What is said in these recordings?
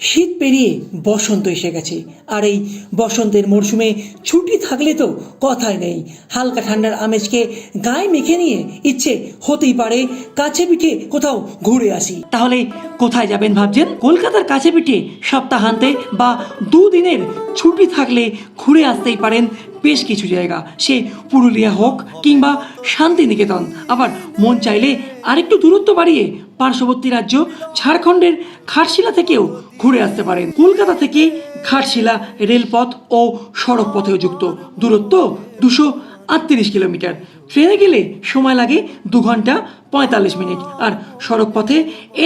শীত পেরিয়ে বসন্ত এসে গেছে। আর এই বসন্তের মরশুমে ছুটি থাকলে তো কথাই নেই। হালকা ঠান্ডার আমেজকে গায়ে মেখে নিয়ে ইচ্ছে হতেই পারে কাছে পিঠে কোথাও ঘুরে আসি। তাহলে কোথায় যাবেন ভাবছেন? কলকাতার কাছে পিঠে সপ্তাহান্তে বা দুদিনের ছুটি থাকলে ঘুরে আসতেই পারেন বেশ কিছু জায়গা। সে পুরুলিয়া হোক কিংবা শান্তিনিকেতন। আবার মন চাইলে আরেকটু দূরত্ব বাড়িয়ে পার্শ্ববর্তী রাজ্য ঝাড়খণ্ডের ঘাটশিলা থেকেও ঘুরে আসতে পারেন। কলকাতা থেকে ঘাটশিলা রেলপথ ও সড়ক পথেও যুক্ত। দূরত্ব দুশো আটত্রিশ কিলোমিটার। ট্রেনে গেলে সময় লাগে দু ঘণ্টা পঁয়তাল্লিশ মিনিট। আর সড়ক পথে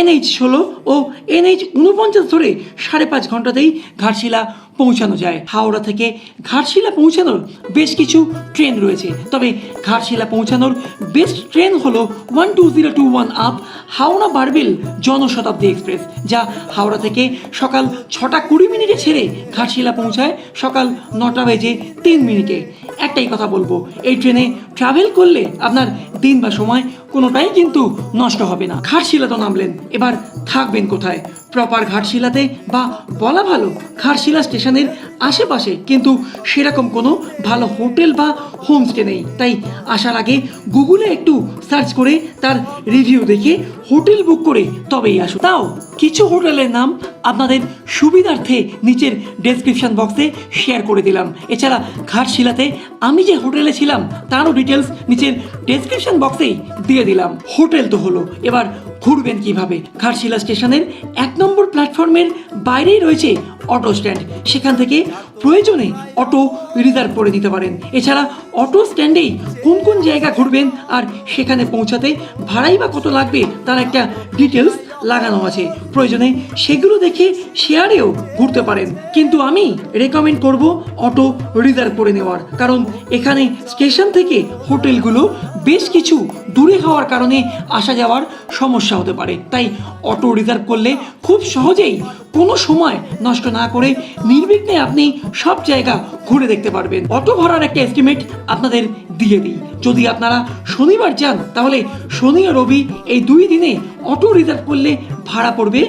এনএইচ ষোলো ও এনএইচ উনপঞ্চাশ ধরে সাড়ে পাঁচ ঘন্টাতেই ঘাটশিলা পৌঁছানো যায়। হাওড়া থেকে ঘাটশিলা পৌঁছানোর বেশ কিছু ট্রেন রয়েছে। তবে ঘাটশিলা পৌঁছানোর বেস্ট ট্রেন হলো one two zero two one up Howrah Barbil Janshatabdi express, যা হাওড়া থেকে সকাল ছটা কুড়ি মিনিটে ছেড়ে ঘাটশিলা পৌঁছায় সকাল নটা বেজে তিন মিনিটে। একটাই কথা বলব, এই ট্রেনে ট্রাভেল করলে আপনার দিন বা সময় কোনোটাই কিন্তু নষ্ট হবে না। ঘাটশিলা তো নামলেন। এবার থাকবেন কোথায়? প্রপার ঘাটশিলাতে বা বলা ভালো ঘাটশিলা স্টেশনের আশেপাশে কিন্তু সেরকম কোনো ভালো হোটেল বা হোমস্টে নেই। তাই আসার আগে গুগলে একটু সার্চ করে তার রিভিউ দেখে হোটেল বুক করে তবেই আসো তাও কিছু হোটেলের নাম আপনাদের সুবিধার্থে নিচের ডেসক্রিপশন বক্সে শেয়ার করে দিলাম। এছাড়া ঘাটশিলাতে আমি যে হোটেলে ছিলাম, তারও ডিটেলস নিচের ডেসক্রিপশন বক্সেই দিয়ে দিলাম। হোটেল তো হলো। এবার ঘুরবেন কীভাবে? ঘাটশিলা স্টেশনের এক নম্বর প্ল্যাটফর্মের বাইরেই রয়েছে অটো স্ট্যান্ড। সেখান থেকে প্রয়োজনে অটো রিজার্ভ করে দিতে পারেন। এছাড়া অটো স্ট্যান্ডেই কোন কোন জায়গা ঘুরবেন আর সেখানে পৌঁছাতে ভাড়াই বা কত লাগবে তার একটা ডিটেলস লাগানো আছে। প্রয়োজনে সেগুলো দেখে শেয়ারেও ঘুরতে পারেন। কিন্তু আমি রেকমেন্ড করব অটো রিজার্ভ করে নেওয়ার। কারণ এখানে স্টেশন থেকে হোটেলগুলো বেশ কিছু দূরে হওয়ার কারণে আসা যাওয়ার সমস্যা হতে পারে। তাই অটো রিজার্ভ করলে খুব সহজেই কোনো সময় নষ্ট না করে নির্বিঘ্নে আপনি সব জায়গা ঘুরে দেখতে পারবেন। অটো ভাড়ার একটা এস্টিমেট আপনাদের দিয়ে দিই। যদি আপনারা শনিবার যান, তাহলে শনি ও রবি এই দুই দিনে অটো রিজার্ভ করলে ভাড়া পড়বে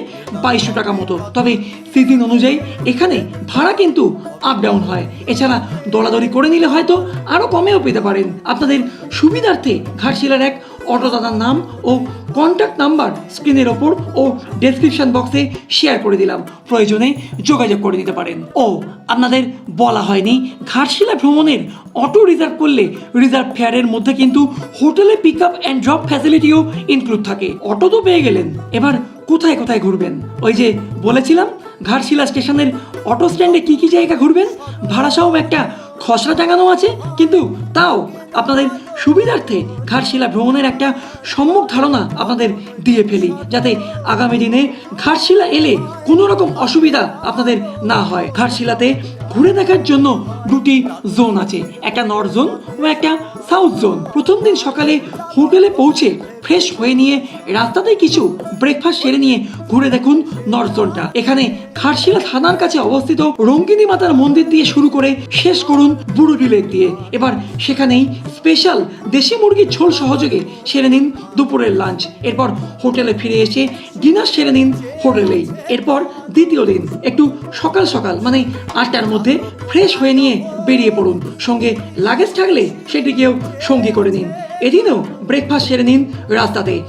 বাইশশো টাকা মতো। তবে সিজন অনুযায়ী এখানে ভাড়া কিন্তু আপ ডাউন হয়। এছাড়া দলাদলি করে নিলে হয়তো আরও কমেও পেতে পারেন। আপনাদের সুবিধার্থে ঘাটশিলার এক অটো দাদার নাম ও কন্ট্যাক্ট নাম্বার স্ক্রিনের ওপর ও ডেসক্রিপশন বক্সে শেয়ার করে দিলাম। প্রয়োজনে যোগাযোগ করে নিতে পারেন। ও, আপনাদের বলা হয়নি, ঘাটশিলা ভ্রমণের অটো রিজার্ভ করলে রিজার্ভ ফেয়ারের মধ্যে কিন্তু হোটেলে পিক আপ অ্যান্ড ড্রপ ফ্যাসিলিটিও ইনক্লুড থাকে। অটো তো পেয়ে গেলেন, এবার কোথায় কোথায় ঘুরবেন? ওই যে বলেছিলাম, ঘাটশিলা স্টেশনের অটো স্ট্যান্ডে কী কী জায়গা ঘুরবেন? ভাড়া একটা খসড়া টাঙানো আছে, কিন্তু তাও আপনাদের সুবিধার্থে ঘাটশিলা ভ্রমণের একটা সম্মুখ ধারণা আপনাদের দিয়ে ফেলি, যাতে আগামী দিনে ঘাটশিলা এলে কোনো রকম অসুবিধা আপনাদের না হয়। ঘাটশিলাতে ঘুরে দেখার জন্য দুটি জোন আছে। একটা নর্থ জোন ও একটা সাউথ জোন প্রথম দিন সকালে হোটেলে পৌঁছে ফ্রেশ হয়ে নিয়ে রাস্তাতেই কিছু ব্রেকফাস্ট সেরে নিয়ে ঘুরে দেখুন নর্থ জোনটা এখানে ঘাটশিলা থানার কাছে অবস্থিত রঙ্গিনী মাতার মন্দির দিয়ে শুরু করে শেষ করুন বুড়ুডি লেক দিয়ে। এবার সেখানেই স্পেশাল দেশি মুরগির ঝোল সহযোগে সেরে নিন দুপুরের লাঞ্চ এরপর হোটেলে ফিরে এসে ডিনার সেরে নিন হোটেলেই। এরপর দ্বিতীয় দিন, একটু সকাল সকাল মানে আটটার মধ্যে ফ্রেশ হয়ে নিয়ে বেরিয়ে পড়ুন। সঙ্গে লাগেজ থাকলে সেটিকেও সঙ্গী করে নিন। এদিনও ব্রেকফাস্ট সেরে নিন রাস্তাতে।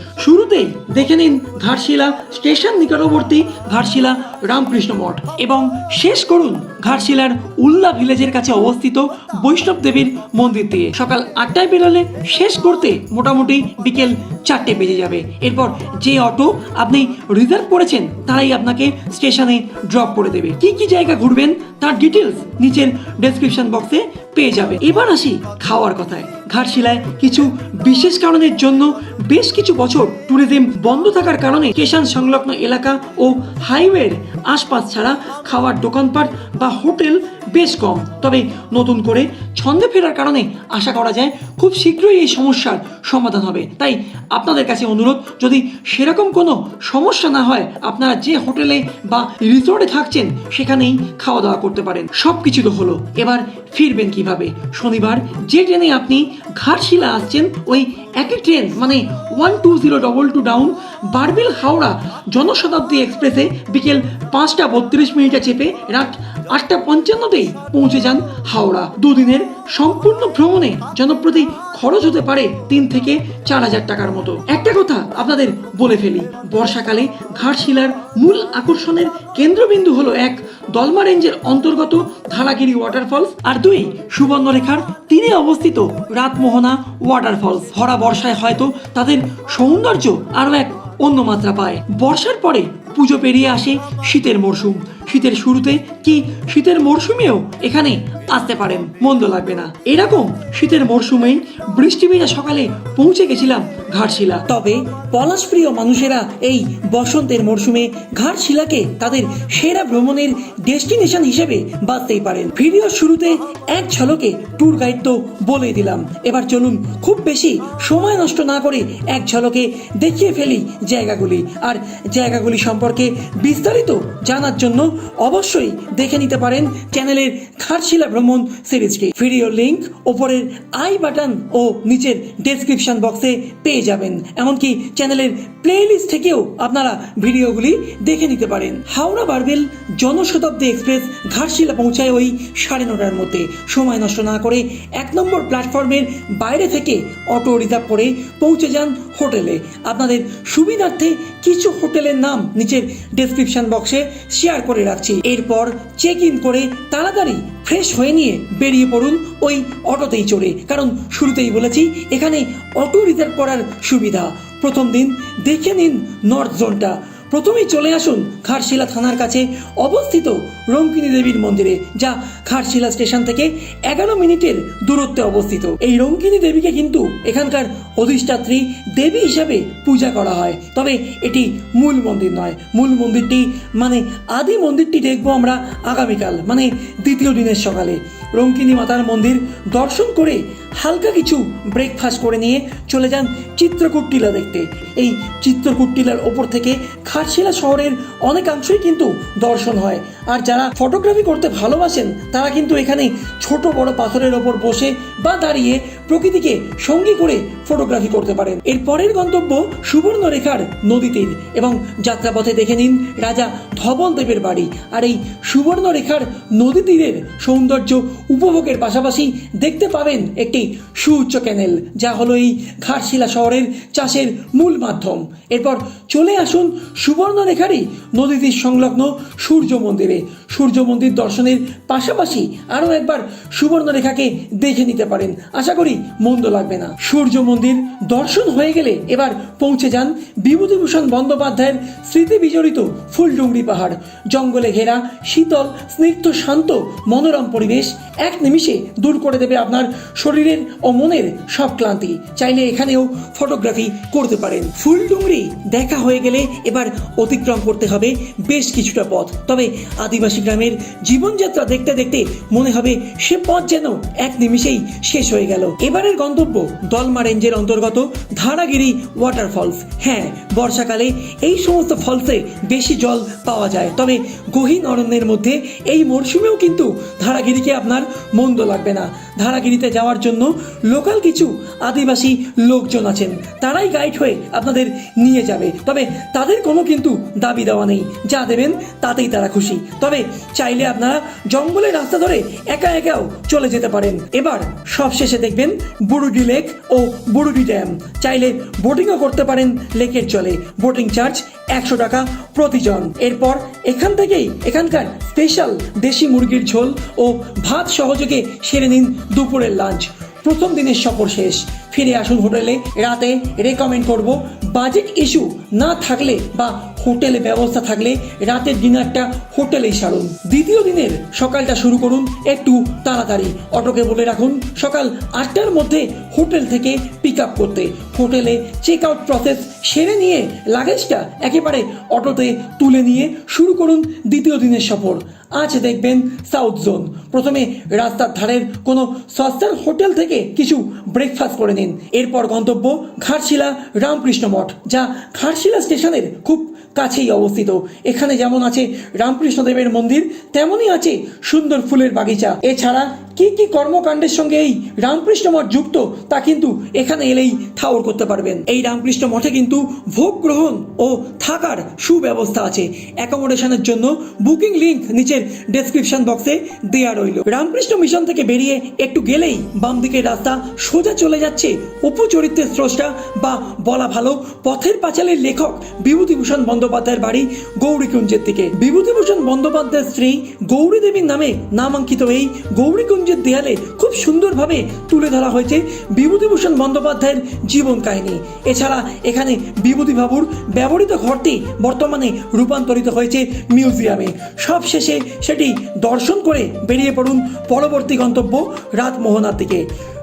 শুরুতেই দেখে নিন ঘাটশিলা স্টেশন নিকটবর্তী ঘাটশিলা রামকৃষ্ণ মঠ এবং শেষ করুন ঘাটশিলার উল্লা ভিলেজের কাছে অবস্থিত বৈষ্ণব দেবীর মন্দির দিয়ে। সকাল আটটায় বেরোলে শেষ করতে মোটামুটি বিকেল চারটে বেজে যাবে। এরপর যে অটো আপনি রিজার্ভ করেছেন, তারাই আপনাকে স্টেশনে ড্রপ করে দেবে। কি কি জায়গা ঘুরবেন, তার ডিটেলস নিচের ডেসক্রিপশন বক্সে পেয়ে যাবে। এবার আসি খাওয়ার কথায়। ঘাটশিলায় কিছু বিশেষ কারণের জন্য বেশ কিছু বছর ট্যুরিজম বন্ধ থাকার কারণে স্টেশন সংলগ্ন এলাকা ও হাইওয়ের আশপাশ ছাড়া খাওয়ার দোকানপাট বা হোটেল বেশ কম। তবে নতুন করে ছন্দে ফেরার কারণে আশা করা যায় খুব শীঘ্রই এই সমস্যার সমাধান হবে। তাই আপনাদের কাছে অনুরোধ, যদি সেরকম কোনো সমস্যা না হয়, আপনারা যে হোটেলে বা রিসোর্টে থাকছেন, সেখানেই খাওয়া দাওয়া করতে পারেন। সব কিছু তো হলো। এবার ফিরবেন কীভাবে? শনিবার যে ট্রেনে আপনি ঘাটশিলা আসছেন, ওই একই ট্রেন মানে one two zero double two down Barbil Howrah Janshatabdi এক্সপ্রেসে বিকেল পাঁচটা বত্রিশ মিনিটে চেপে রাত আটটা পঞ্চান্নতেই পৌঁছে যান হাওড়া। দুদিনের সম্পূর্ণ ভ্রমণে জনপ্রতি খরচ হতে পারে তিন থেকে চার হাজার টাকার মতো। একটা কথা আপনাদের বলে ফেলি, বর্ষাকালে ঘাটশিলার মূল আকর্ষণের কেন্দ্রবিন্দু হলো এক, দলমা রেঞ্জের অন্তর্গত ধারাগিরি ওয়াটারফলস আর দুই, সুবর্ণরেখার তীরে অবস্থিত রাতমোহনা ওয়াটারফলস। ভরা বর্ষায় হয়তো তাদের সৌন্দর্য আরও এক অন্য মাত্রা পায়। বর্ষার পরে পুজো পেরিয়ে আসে শীতের মরশুম। শীতের শুরুতে কি শীতের মরশুমেও এখানে আসতে পারেন? মন্দ লাগবে না। এরকম শীতের মরশুমেই বৃষ্টি ভেজা সকালে পৌঁছে গেছিলাম ঘাটশিলা। তবে পলাশপ্রিয় মানুষেরা এই বসন্তের মরশুমে ঘাটশিলাকে তাদের সেরা ভ্রমণের ডেস্টিনেশন হিসেবে বাঁচতেই পারেন। ভিডিওর শুরুতে এক ঝলকে ট্যুর গাইড তো বলে দিলাম। এবার চলুন খুব বেশি সময় নষ্ট না করে এক ঝলকে দেখিয়ে ফেলি জায়গাগুলি। আর জায়গাগুলি সম্পর্কে বিস্তারিত জানার জন্য অবশ্যই দেখে নিতে পারেন চ্যানেলের ঘাটশিলা ভ্রমণ সিরিজকে। ভিডিও লিঙ্ক ওপরের আই বাটন ও নিচের ডেসক্রিপশন বক্সে পেয়ে যাবেন। এমনকি চ্যানেলের প্লেলিস্ট থেকেও আপনারা ভিডিওগুলি দেখে নিতে পারেন। হাওড়া বারবেল জনশতাব্দী এক্সপ্রেস ঘাটশিলা পৌঁছায় ওই সাড়ে নটার মধ্যে। সময় নষ্ট না করে এক নম্বর প্ল্যাটফর্মের বাইরে থেকে অটো রিজার্ভ করে পৌঁছে যান হোটেলে। আপনাদের সুবিধার্থে কিছু হোটেলের নাম নিচের ডেসক্রিপশন বক্সে শেয়ার করে রাখছি। এরপর চেক ইন করে তাড়াতাড়ি ফ্রেশ হয়ে নিয়ে বেরিয়ে পড়ুন ওই অটোতেই চড়ে। কারণ শুরুতেই বলেছি, এখানে অটো রিজার্ভ করার সুবিধা। প্রথম দিন দেখে নিন নর্থ জোনটা প্রথমেই চলে আসুন ঘাটশিলা থানার কাছে অবস্থিত রঙ্কিনী দেবীর মন্দিরে, যা ঘাটশিলা স্টেশন থেকে এগারো মিনিটের দূরত্বে অবস্থিত। এই রঙ্কিনী দেবীকে কিন্তু এখানকার অধিষ্ঠাত্রী দেবী হিসাবে পূজা করা হয়। তবে এটি মূল মন্দির নয়। মূল মন্দিরটি মানে আদি মন্দিরটি দেখব আমরা আগামীকাল মানে দ্বিতীয় দিনের সকালে। রঙ্কিনী মাতার মন্দির দর্শন করে হালকা কিছু ব্রেকফাস্ট করে নিয়ে চলে যান চিত্রকূট টিলা দেখতে। এই চিত্রকূট টিলার ওপর থেকে খারশিলা শহরের অনেকাংশই কিন্তু দর্শন হয়। আর যারা ফটোগ্রাফি করতে ভালোবাসেন, তারা কিন্তু এখানে ছোট বড় পাথরের ওপর বসে বা দাঁড়িয়ে প্রকৃতিকে সঙ্গী করে ফটোগ্রাফি করতে পারেন। এর পরের গন্তব্য সুবর্ণরেখার নদী তীর এবং যাত্রাপথে দেখে নিন রাজা ধবল দেবের বাড়ি। আর এই সুবর্ণরেখার নদী তীরের সৌন্দর্য উপভোগের পাশাপাশি দেখতে পাবেন একটি সুউচ্চ ক্যানেল, যা হলো এই ঘাটশিলা শহরের চাষের মূল মাধ্যম। এরপর চলে আসুন সুবর্ণরেখারই নদী তীর সংলগ্ন সূর্য মন্দিরে। সূর্য মন্দির দর্শনের পাশাপাশি আরও একবার সুবর্ণরেখাকে দেখে নিতে পারেন। আশা করি মন্দ লাগবে না। সূর্য মন্দির দর্শন হয়ে গেলে এবার পৌঁছে যান বিভূতিভূষণ বন্দ্যোপাধ্যায়ের স্মৃতি বিজড়িত ফুলডুংরি পাহাড়। জঙ্গলে ঘেরা, শীতল, স্নিগ্ধ, শান্ত, মনোরম পরিবেশ এক নিমিষে দূর করে দেবে আপনার শরীরের ও মনের সব ক্লান্তি। চাইলে এখানেও ফটোগ্রাফি করতে পারেন। ফুলডুংরি দেখা হয়ে গেলে এবার অতিক্রম করতে হবে বেশ কিছুটা পথ। তবে আদিবাসী গ্রামের জীবনযাত্রা দেখতে দেখতে মনে হবে সে পথ যেন এক নিমিষেই শেষ হয়ে গেল। এবারের গন্তব্য দলমা রেঞ্জের অন্তর্গত ধারাগিরি ওয়াটারফলস হ্যাঁ বর্ষাকালে এই সমস্ত ফলসে বেশি জল পাওয়া যায়। তবে গহীন অরণ্যের মধ্যে এই মরশুমেও কিন্তু ধারাগিরিকে আপনার মন্দ লাগবে না। ধারাগিরিতে যাওয়ার জন্য লোকাল কিছু আদিবাসী লোকজন আছেন। তারাই গাইড হয়ে আপনাদের নিয়ে যাবে। তবে তাদের কোনো কিন্তু দাবি দেওয়া নেই। যা দেবেন তাতেই তারা খুশি। তবে চাইলে আপনারা জঙ্গলের রাস্তা ধরে একা একাও চলে যেতে পারেন। এবার সব শেষে দেখবেন বুরুডি লেক ও বুরুডি ড্যাম। চাইলে বোটিংও করতে পারেন লেকের জলে। বোটিং চার্জ একশো টাকা প্রতিজন। এরপর এখান থেকেই এখানকার স্পেশাল দেশি মুরগির ঝোল ও ভাত সহযোগে সেরে নিন দুপুরের লাঞ্চ প্রথম দিনের সফর শেষ। ফিরে আসুন হোটেলে। রাতে রেকমেন্ড করব বাজেট ইস্যু না থাকলে বা হোটেলে ব্যবস্থা থাকলে রাতের ডিনারটা হোটেলেই সারুন। দ্বিতীয় দিনের সকালটা শুরু করুন একটু তাড়াতাড়ি। অটোকে বলে রাখুন, সকাল আটটার মধ্যে হোটেল থেকে পিক আপ করতে। হোটেলে চেক আউট প্রসেস সেরে নিয়ে লাগেজটা একেবারে অটোতে তুলে নিয়ে শুরু করুন দ্বিতীয় দিনের সফর। আজ দেখবেন সাউথ জোন প্রথমে রাস্তার ধারের কোনো সস্তার হোটেল থেকে কিছু ব্রেকফাস্ট করে নিন। এরপর গন্তব্য ঘাটশিলা রামকৃষ্ণ মঠ, যা ঘাটশিলা স্টেশনের খুব কাছেই অবস্থিত। এখানে যেমন আছে রামকৃষ্ণদেবের মন্দির, তেমনই আছে সুন্দর ফুলের বাগিচা। এছাড়া কি কি কর্মকাণ্ডের সঙ্গে এই রামকৃষ্ণ মঠ যুক্ত, তা কিন্তু এখানে এলেই ঠাউর করতে পারবেন। এই রামকৃষ্ণ মঠে কিন্তু ভোগ গ্রহণ ও থাকার সুব্যবস্থা আছে। অ্যাকোমোডেশনের জন্য বুকিং লিংক নিচের ডেসক্রিপশন বক্সে দেয়া রইল। রামকৃষ্ণ মিশন থেকে বেরিয়ে একটু গেলেই বাম দিকের রাস্তা সোজা চলে যাচ্ছে অপু চরিত্রের স্রষ্টা বা বলা ভালো পথের পাঁচালের লেখক বিভূতিভূষণ বন্দ্যোপাধ্যায়ের বাড়ি গৌরীকুঞ্জের দিকে। বিভূতিভূষণ বন্দ্যোপাধ্যায়ের স্ত্রী গৌরী দেবীর নামে নামাঙ্কিত এই গৌরীকুঞ্জের দেয়ালে খুব সুন্দরভাবে তুলে ধরা হয়েছে বিভূতিভূষণ বন্দ্যোপাধ্যায়ের জীবন কাহিনী। এছাড়া এখানে বিভূতি বাবুর ব্যবহৃত ঘরটি বর্তমানে রূপান্তরিত হয়েছে মিউজিয়ামে। সবশেষে সেটি দর্শন করে বেরিয়ে পড়ুন পরবর্তী গন্তব্য রাতমোহনার দিকে।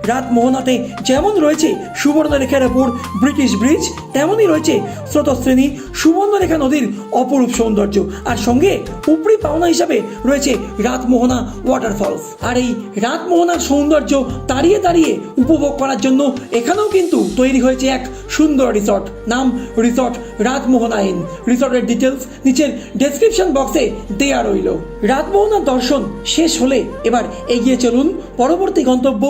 রাতমোহনাতে যেমন রয়েছে সুবর্ণরেখার ওপর ব্রিটিশ ব্রিজ, তেমনই রয়েছে স্রোতশ্রেণী সুবর্ণরেখা নদীর অপরূপ সৌন্দর্য। আর সঙ্গে উপরি পাওনা হিসাবে রয়েছে রাতমোহনা ওয়াটারফলস আর এই রাতমোহনার সৌন্দর্য দাঁড়িয়ে দাঁড়িয়ে উপভোগ করার জন্য এখানেও কিন্তু তৈরি হয়েছে এক সুন্দর রিসর্ট নাম রিসর্ট রাতমোহনা ইন রিসর্টের ডিটেলস নিচের ডেসক্রিপশন বক্সে দেয়া রইল। রাতমোহনার দর্শন শেষ হলে এবার এগিয়ে চলুন। পরবর্তী গন্তব্য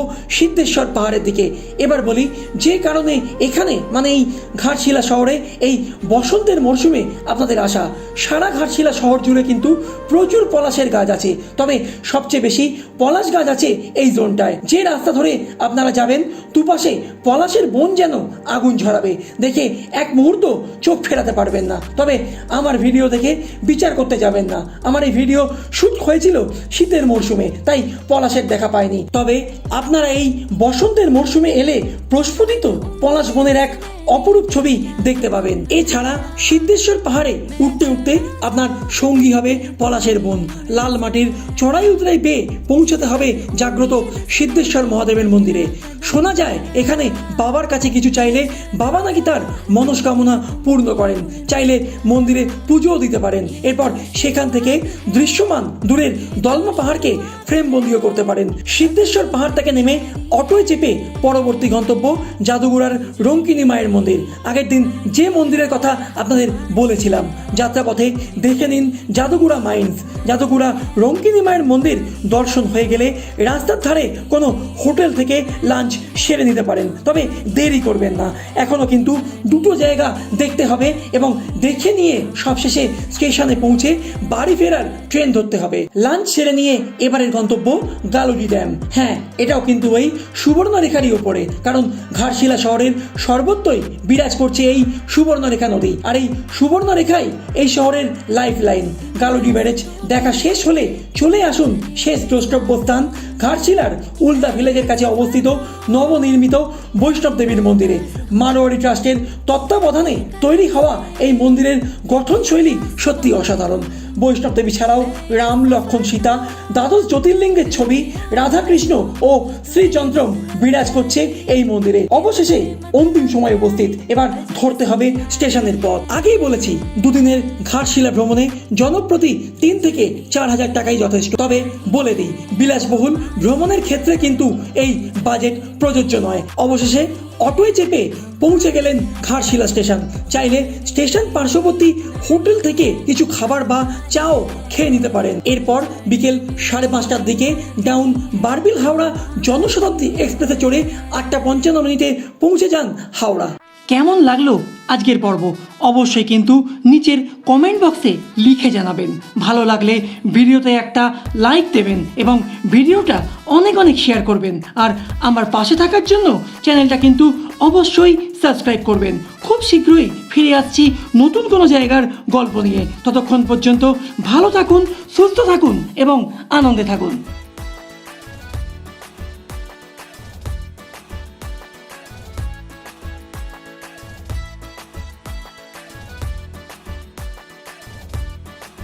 সিদ্ধেশ্বর পাহাড়ের দিকে। এবার বলি, যে কারণে এখানে মানে এই ঘাটশিলা শহরে, এই বসন্তের মরশুমে আপনাদের আসা। সারা ঘাটশিলা শহর জুড়ে কিন্তু প্রচুর পলাশের গাছ আছে। তবে সবচেয়ে বেশি পলাশ গাছ আছে এই জোনটায়। যে রাস্তা ধরে আপনারা যাবেন, দুপাশে পলাশের বন যেন আগুন ঝরাবে। দেখে এক মুহূর্ত চোখ ফেরাতে পারবেন না। তবে আমার ভিডিও দেখে বিচার করতে যাবেন না। আমার এই ভিডিও শুট হয়েছিল শীতের মরশুমে, তাই পলাশের দেখা পায়নি তবে আপনারা এই বসন্তের মরশুমে এলে প্রস্ফুটিত পলাশ বনের এক অপরূপ ছবি দেখতে পাবেন। এছাড়া সিদ্ধেশ্বর পাহাড়ে উঠতে উঠতে আপনার সঙ্গী হবে পলাশের বন। লাল মাটির চড়াই উতরাই বেয়ে পৌঁছতে হবে জাগ্রত সিদ্ধেশ্বর মহাদেবের মন্দিরে। শোনা যায়, এখানে বাবার কাছে কিছু চাইলে বাবা নাকি তার মনস্কামনা পূর্ণ করেন। চাইলে মন্দিরে পুজোও দিতে পারেন। এরপর সেখান থেকে দৃশ্যমান দূরের দলমা পাহাড়কে ফ্রেম বন্দিও করতে পারেন। সিদ্ধেশ্বর পাহাড় থেকে নেমে অটোয় চেপে পরবর্তী গন্তব্য জাদুগুড়ার রঙ্কিনী মায়ের মন্দির। আগের দিন যে মন্দিরের কথা আপনাদের বলেছিলাম, যাত্রাপথে দেখে নিন জাদুগুড়া মাইন্স। জাদুগুড়া রঙ্কিনী মায়ের মন্দির দর্শন হয়ে গেলে রাস্তার ধারে কোনো হোটেল থেকে লাঞ্চ সেরে নিতে পারেন। তবে দেরি করবেন না। এখনও কিন্তু দুটো জায়গা দেখতে হবে এবং দেখে নিয়ে সবশেষে স্টেশনে পৌঁছে বাড়ি ফেরার ট্রেন ধরতে হবে। লাঞ্চ সেরে নিয়ে এবারের গন্তব্য গালুডি ড্যাম। হ্যাঁ এটাও কিন্তু ওই সুবর্ণরেখারই ওপরে কারণ ঘাটশিলা শহরের সর্বত্রই বিরাজ করছে এই সুবর্ণরেখা নদী। আর এই সুবর্ণরেখাই এই শহরের লাইফ লাইন গালুডি ব্যারেজ দেখা শেষ হলে চলে আসুন শেষ দ্রষ্টব্য স্থান ঘাটশিলার উলদা ভিলেজের কাছে অবস্থিত নবনির্মিত বৈষ্ণব দেবীর মন্দিরে মারোয়ারি ট্রাস্টের তত্ত্বাবধানে তৈরি হওয়া এই মন্দিরের গঠনশৈলী সত্যি অসাধারণ। বৈষ্ণব দেবী ছাড়াও রাম লক্ষণ সীতা, দ্বাদশ জ্যোতির্লিঙ্গের ছবি রাধাকৃষ্ণ ও শ্রীচন্দ্রম বিরাজ করছে এই মন্দিরে। অবশেষে অন্তিম সময় উপস্থিত। এবার ধরতে হবে স্টেশনের পথ। আগেই বলেছি, দুদিনের ঘাটশিলা ভ্রমণে জনপ্রতি তিন থেকে চার হাজার টাকাই যথেষ্ট। তবে বলে দিই, বিলাসবহুল ভ্রমণের ক্ষেত্রে কিন্তু এই বাজেট প্রযোজ্য নয়। অবশেষে অটোয় চেপে পৌঁছে গেলেন ঘাটশিলা স্টেশন। চাইলে স্টেশন পার্শ্ববর্তী হোটেল থেকে কিছু খাবার বা চাও খেয়ে নিতে পারেন। এরপর বিকেল সাড়ে পাঁচটার দিকে ডাউন বারবিল হাওড়া জনশতাব্দী এক্সপ্রেসে চড়ে আটটা পঞ্চান্ন মিনিটে পৌঁছে যান হাওড়া। কেমন লাগল আজকের পর্ব? অবশ্যই কিন্তু নিচের কমেন্ট বক্সে লিখে জানাবেন। ভালো লাগলে ভিডিওতে একটা লাইক দেবেন এবং ভিডিওটা অনেক অনেক শেয়ার করবেন। আর আমার পাশে থাকার জন্য চ্যানেলটা কিন্তু অবশ্যই সাবস্ক্রাইব করবেন। খুব শীঘ্রই ফিরে আসছি নতুন কোনো জায়গার গল্প নিয়ে। ততক্ষণ পর্যন্ত ভালো থাকুন, সুস্থ থাকুন এবং আনন্দে থাকুন।